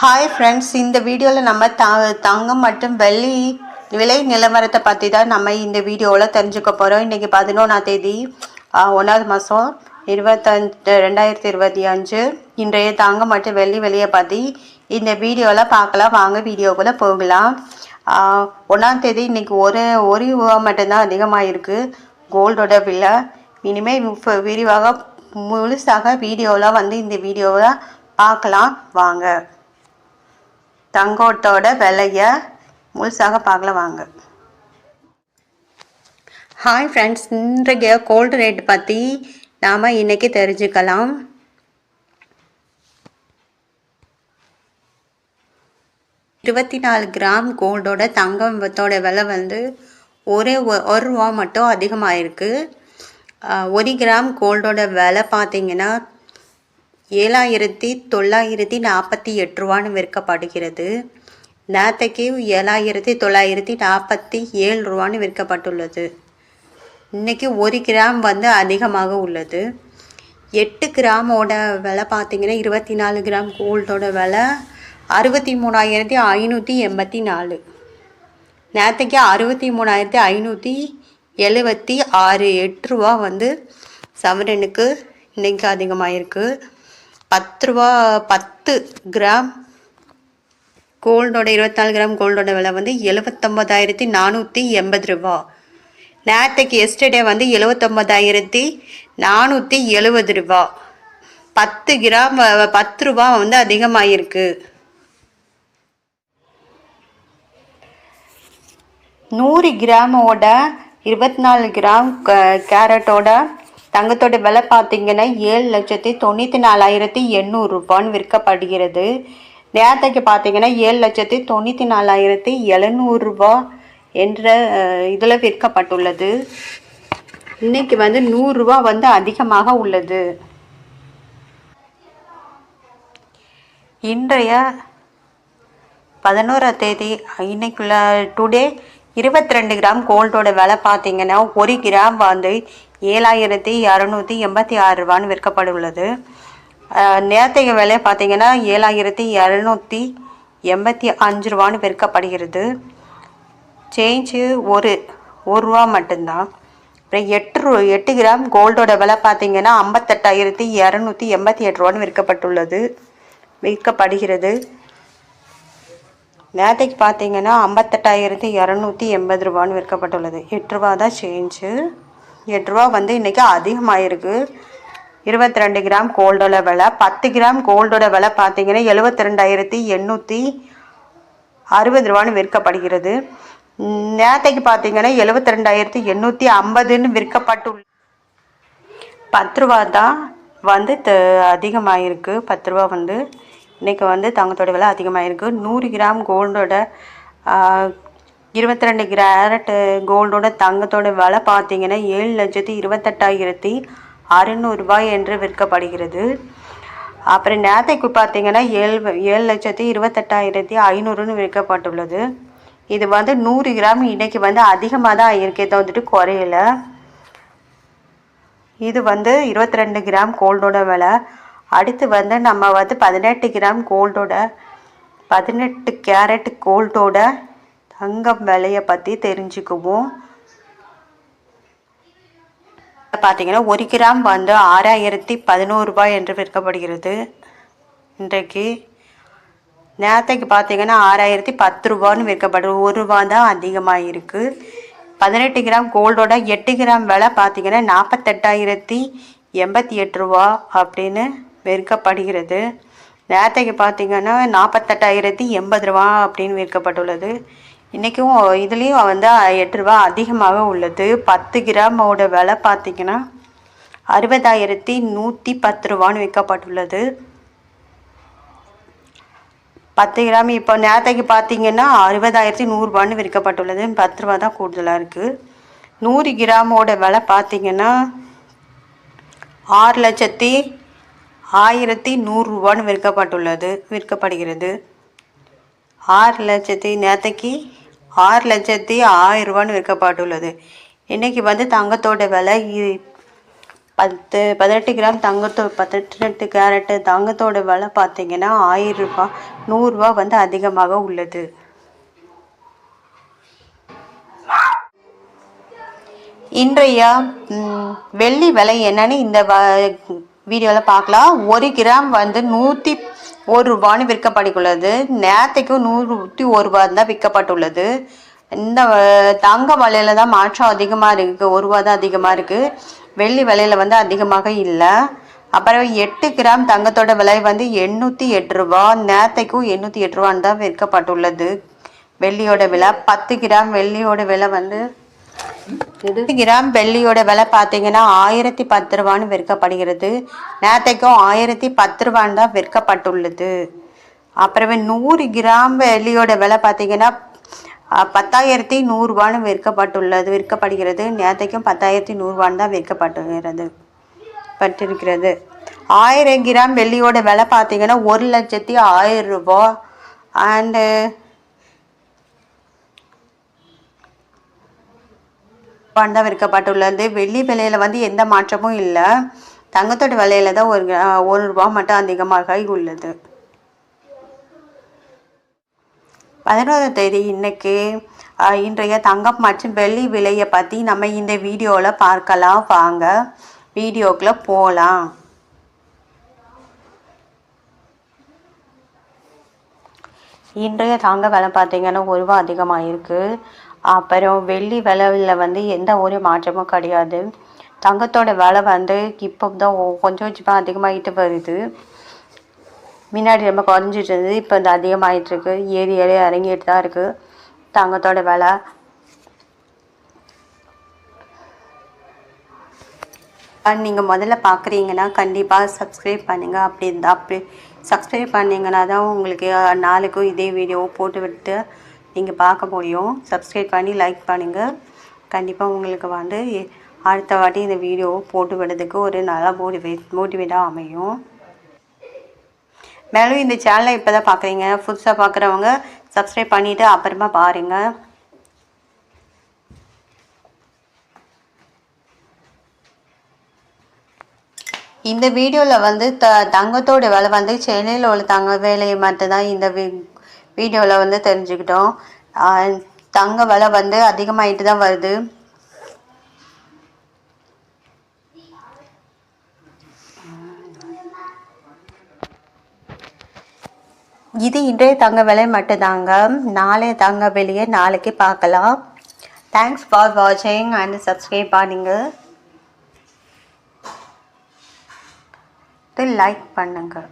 Hi friends இந்த வீடியோவில் நம்ம த தங்கம் மற்றும் வெள்ளி விலை நிலவரத்தை பற்றி தான் நம்ம இந்த வீடியோவில் தெரிஞ்சுக்க போகிறோம் இன்றைக்கி பதினொன்றாம் தேதி ஒன்றாவது மாதம் இருபத்தஞ்சு ரெண்டாயிரத்தி இருபத்தி அஞ்சு. இன்றைய தங்கம் மற்றும் வெள்ளி விலையை பற்றி இந்த வீடியோவில் பார்க்கலாம். வாங்க வீடியோக்குள்ளே போகலாம். ஒன்றாம் தேதி இன்றைக்கி ஒரு ஒரு ரூபா மட்டும்தான் அதிகமாக இருக்குது கோல்டோட விலை. இனிமேல் விரிவாக முழுசாக வீடியோவில் வந்து இந்த வீடியோவில் பார்க்கலாம். வாங்க. தங்கோட்டோட விலையை முழுசாக பார்க்கலாம் வாங்க. ஹாய் ஃப்ரெண்ட்ஸ் இன்றைக்கு கோல்டு ரேட் பற்றி நாம் இன்னைக்கு தெரிஞ்சுக்கலாம். இருபத்தி நாலு கிராம் கோல்டோட தங்கத்தோட விலை வந்து ஒரே ஒ- ஒரு ரூபா மட்டும் அதிகமாக இருக்குது ஒரு கிராம் கோல்டோட விலை பார்த்தீங்கன்னா ஏழாயிரத்தி தொள்ளாயிரத்தி நாற்பத்தி எட்டு ரூபான்னு விற்கப்படுகிறது. நேற்றைக்கு ஏழாயிரத்தி தொள்ளாயிரத்தி நாற்பத்தி ஏழு ரூபான்னு விற்கப்பட்டுள்ளது. இன்றைக்கி ஒரு கிராம் வந்து அதிகமாக உள்ளது. எட்டு கிராமோட விலை பார்த்திங்கன்னா இருபத்தி நாலு கிராம் கோல்டோட விலை அறுபத்தி மூணாயிரத்தி ஐநூற்றி எண்பத்தி நாலு. நேற்றுக்கு அறுபத்தி மூணாயிரத்தி ஐநூற்றி எழுபத்தி ஆறு எட்டு ரூபா வந்து சவரனுக்கு இன்னைக்கு அதிகமாகிருக்கு பத்து ரூபா பத்து கிராம் கோல்டோட இருபத்தி நாலு கிராம் கோல்டோட விலை வந்து எழுபத்தொம்பதாயிரத்தி நானூற்றி எண்பது ரூபா. நேற்றுக்கு எஸ்டர்டே வந்து எழுபத்தொம்பதாயிரத்தி நானூற்றி எழுபது ரூபா. பத்து கிராம் பத்து ரூபா வந்து அதிகமாகிருக்கு நூறு கிராமோட இருபத்தி நாலு கிராம் க- கேரட்டோட தங்கத்தோட விலை பார்த்தீங்கன்னா ஏழு லட்சத்தி தொண்ணூற்றி நாலாயிரத்தி எண்ணூறு ரூபான்னு விற்கப்படுகிறது. நேரத்தைக்கு பார்த்தீங்கன்னா ஏழு லட்சத்தி தொண்ணூற்றி நாலாயிரத்தி எழுநூறுபா என்ற இதில் விற்கப்பட்டுள்ளது. இன்னைக்கு வந்து நூறுரூவா வந்து அதிகமாக உள்ளது. இன்றைய பதினோரா தேதி இன்னைக்குள்ள டுடே இருபத்தி ரெண்டு கிராம் கோல்டோட விலை பார்த்தீங்கன்னா ஒரு கிராம் வந்து ஏழாயிரத்தி இரநூத்தி எண்பத்தி ஆறு ரூபான்னு விற்கப்பட்டுள்ளது நேரத்தைய விலை பார்த்தீங்கன்னா ஏழாயிரத்தி இரநூத்தி எண்பத்தி அஞ்சு ரூபான்னு விற்கப்படுகிறது. சேஞ்சு ஒரு ஒரு ரூபா மட்டும்தான். அப்புறம் எட்டு ரூ எட்டு கிராம் கோல்டோட விலை பார்த்தீங்கன்னா ஐம்பத்தெட்டாயிரத்தி இரநூத்தி எண்பத்தி எட்டு ரூபான்னு விற்கப்பட்டுள்ளது. விற்கப்படுகிறது. நேற்றுக்கு பார்த்தீங்கன்னா ஐம்பத்தெட்டாயிரத்தி இரநூத்தி எண்பது ரூபான்னு விற்கப்பட்டுள்ளது. எட்டு ரூபா தான் சேஞ்சு எட்டு ரூபா வந்து இன்றைக்கி அதிகமாகிருக்கு இருபத்தி ரெண்டு கிராம் கோல்டோட விலை பத்து கிராம் கோல்டோட விலை பார்த்தீங்கன்னா எழுபத்தி ரெண்டாயிரத்தி எண்ணூற்றி அறுபது ரூபான்னு விற்கப்படுகிறது. நேற்றைக்கு பார்த்தீங்கன்னா எழுபத்தி ரெண்டாயிரத்தி எண்ணூற்றி ஐம்பதுன்னு விற்கப்பட்டுள்ள பத்து ரூபா தான் வந்து த அதிகமாகிருக்கு பத்து ரூபா வந்து இன்றைக்கி வந்து தங்கத்தோட விலை அதிகமாகிருக்கு நூறு கிராம் கோல்டோட இருபத்தி ரெண்டு கேரட்டு கோல்டோட தங்கத்தோட விலை பார்த்திங்கன்னா ஏழு லட்சத்தி இருபத்தெட்டாயிரத்தி அறுநூறுபாய் என்று விற்கப்படுகிறது. அப்புறம் நேத்தைக்கு பார்த்தீங்கன்னா ஏழு ஏழு லட்சத்தி இருபத்தெட்டாயிரத்தி ஐநூறுன்னு விற்கப்பட்டுள்ளது. இது வந்து நூறு கிராம் இன்றைக்கி வந்து அதிகமாக தான் இருக்கே தவிர்த்துட்டு குறையல. இது வந்து இருபத்தி ரெண்டு கிராம் கோல்டோட விலை. அடுத்து வந்து நம்ம வந்து பதினெட்டு கிராம் கோல்டோட பதினெட்டு கேரட் கோல்டோட தங்கம் விலையை பற்றி தெரிஞ்சுக்குவோம். பார்த்தீங்கன்னா ஒரு கிராம் வந்து ஆறாயிரத்தி பதினோரு ரூபாய் என்று விற்கப்படுகிறது. இன்றைக்கு நேரத்தைக்கு பார்த்தீங்கன்னா ஆறாயிரத்தி பத்து ரூபான்னு விற்கப்படுது. ஒரு ரூபா தான் அதிகமாக இருக்குது பதினெட்டு கிராம் கோல்டோட எட்டு கிராம் விலை பார்த்தீங்கன்னா நாற்பத்தெட்டாயிரத்தி எண்பத்தி எட்டு ரூபா அப்படின்னு விற்கப்படுகிறது. நேரத்துக்கு பார்த்தீங்கன்னா நாற்பத்தெட்டாயிரத்தி எண்பது ரூபா அப்படின்னு விற்கப்பட்டுள்ளது. இன்றைக்கும் இதுலேயும் வந்து எட்டு ரூபா அதிகமாக உள்ளது. பத்து கிராமோட விலை பார்த்திங்கன்னா அறுபதாயிரத்தி நூற்றி பத்து ரூபான்னு விற்கப்பட்டுள்ளது. பத்து கிராம் இப்போ நேரத்தைக்கு பார்த்தீங்கன்னா அறுபதாயிரத்தி நூறுரூபான்னு விற்கப்பட்டுள்ளது. பத்து ரூபா தான் கூடுதலாக இருக்குது நூறு கிராமோட விலை பார்த்திங்கன்னா ஆறு லட்சத்தி ஆயிரத்தி நூறுரூவான்னு விற்கப்பட்டுள்ளது விற்கப்படுகிறது. ஆறு லட்சத்தி நேரத்தைக்கு ஆறு லட்சத்தி ஆயிரம் ரூபான்னு விற்கப்பட்டுள்ளது. இன்றைக்கி வந்து தங்கத்தோட விலை இ- பத்து பதினெட்டு கிராம் தங்கத்தோ பதினெட்டு கேரட்டு தங்கத்தோட விலை பார்த்தீங்கன்னா ஆயிரம் ரூபாய் நூறுரூவா வந்து அதிகமாக உள்ளது. இன்றைய வெள்ளி விலை என்னன்னு இந்த வீடியோவில் பார்க்கலாம் ஒரு கிராம் வந்து நூற்றி ஒரு ரூபான்னு விற்கப்பட்டுள்ளது நேரத்துக்கும் நூற்றி ஒரு ரூபா தான் விற்கப்பட்டுள்ளது. இந்த தங்க விலையில தான் மாற்றம் அதிகமாக இருக்குது ஒரு ரூபா தான் அதிகமாக இருக்குது வெள்ளி விலையில வந்து அதிகமாக இல்லை. அப்புறம் எட்டு கிராம் தங்கத்தோட விலை வந்து எண்ணூற்றி எட்டு ரூபா. நேரத்தைக்கும் எண்ணூற்றி எட்டு ரூபான்னு தான் விற்கப்பட்டுள்ளது. வெள்ளியோட விலை பத்து கிராம். வெள்ளியோட விலை வந்து கிராம் வெள்ளியோட விலை பார்த்தீங்கன்னா ஆயிரத்தி பத்து ரூபான்னு விற்கப்படுகிறது. நேத்தைக்கும் ஆயிரத்தி பத்து ரூபான்னு தான் விற்கப்பட்டுள்ளது. அப்புறமே நூறு கிராம் வெள்ளியோட விலை பார்த்தீங்கன்னா பத்தாயிரத்தி நூறுரூபான்னு விற்கப்பட்டுள்ளது விற்கப்படுகிறது. நேத்தைக்கும் பத்தாயிரத்தி நூறுரூபான்னு தான் விற்கப்பட்டுகிறது. பட்டிருக்கிறது. ஆயிரம் கிராம் வெள்ளியோட விலை பார்த்தீங்கன்னா ஒரு லட்சத்தி ஆயிரம் ரூபா. அண்டு ரூபான்னு விற்கப்பட்டுள்ளது வெள்ளி விலையில வந்து எந்த மாற்றமும் இல்லை. தங்கத்தோட விலையில தான் ஒரு ஒரு ரூபா மட்டும் அதிகமாக உள்ளது. பதினோராம் தேதி இன்னைக்கு இன்றைய தங்கம் மற்றும் வெள்ளி விலையை பற்றி நம்ம இந்த வீடியோவில் பார்க்கலாம். வாங்க வீடியோக்குள்ளே போகலாம் இன்றைய தங்க விலை பார்த்தீங்கன்னா ஒரு ரூபா அதிகமாக இருக்குது அப்புறம் வெள்ளி விலையில் வந்து எந்த ஒரு மாற்றமும் கிடையாது. தங்கத்தோட விலை வந்து இப்போ தான் கொஞ்சம் கொஞ்சமாக அதிகமாகிட்டு வருது. முன்னாடி ரொம்ப குறைஞ்சிட்டு இருந்தது இப்போ இந்த அதிகமாகிட்டுருக்கு ஏறி ஏறி இறங்கிட்டு தான் இருக்குது தங்கத்தோட விலை. நீங்கள் முதல்ல பார்க்குறீங்கன்னா கண்டிப்பாக சப்ஸ்கிரைப் பண்ணுங்கள் அப்படி அப்படி சப்ஸ்கிரைப் பண்ணிங்கன்னா தான் உங்களுக்கு நாளைக்கும் இதே வீடியோ போட்டு விட்டு நீங்கள் பார்க்க முடியும். சப்ஸ்கிரைப் பண்ணி லைக் பண்ணுங்கள் கண்டிப்பாக உங்களுக்கு வந்து அடுத்த வாட்டி இந்த வீடியோ போட்டு விடுறதுக்கு ஒரு நல்ல மோட்டிவேட் மோட்டிவேட்டாக அமையும். மேலும் இந்த சேனலை இப்போ தான் பார்க்குறீங்க புதுசாக பார்க்குறவங்க சப்ஸ்கிரைப் பண்ணிவிட்டு அப்புறமா பாருங்கள் இந்த வீடியோவில் வந்து த தங்கத்தோட வேலை வந்து சென்னையில் உள்ள தங்க வேலையை மட்டும்தான் இந்த வீடியோவில் வந்து தெரிஞ்சுக்கிட்டோம். தங்க விலை வந்து அதிகமாகிட்டு தான் வருது. இது இன்றைய தங்க விலை மட்டும்தாங்க. நாளைய தங்க விலையை நாளைக்கு பார்க்கலாம். தேங்க்ஸ் ஃபார் வாட்சிங் அண்ட் சப்ஸ்கிரைப் பண்ணுங்க. லைக் பண்ணுங்கள்